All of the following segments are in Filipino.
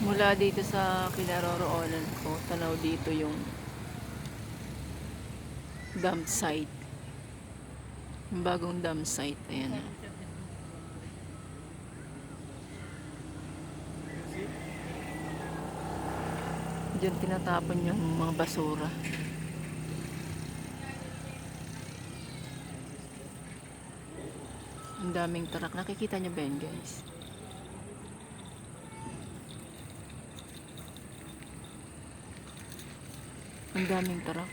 Mula dito sa kinaroroonan ko, tanaw dito yung dump site. Yung bagong dump site. Ayan. Diyan tinatapon yung mga basura. Ang daming truck. Nakikita niyo ba yan, guys? Ang daming truck.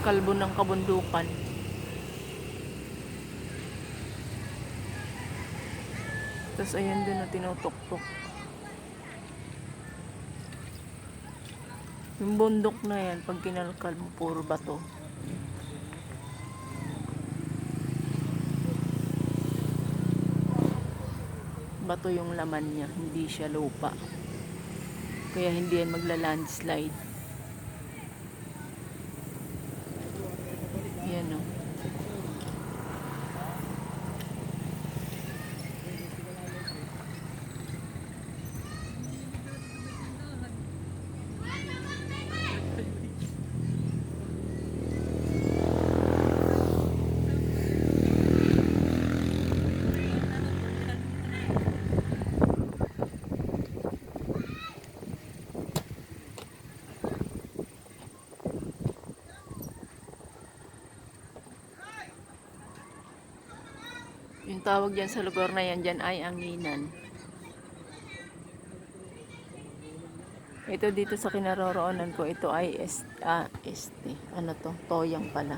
Kalbo ng kabundukan. Tapos ayan din na tinutok-tok. Yung bundok na yan, pag kinalkal mo, puro bato. Bato yung laman niya, hindi siya lupa. Kaya hindi yan magla-landslide. Yan o. Yung tawag dyan sa lugar na yan dyan ay anginan. Ito dito sa kinaroroonan ko, ito ay est, ah, este. Ano to? Toyang pala.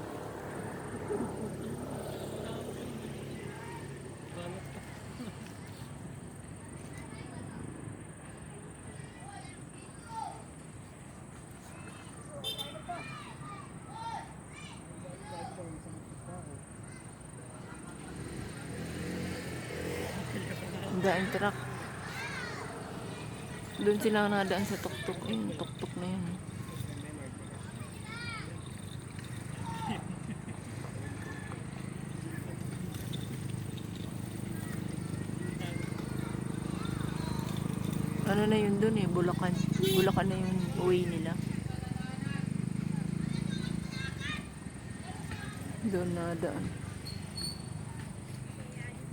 Ang daing truck. Doon sila nadaan sa tuktok. Ayun, tuktok na yun. Ano na yun doon eh, Bulacan. Bulacan na yung uwi nila. Doon na daan.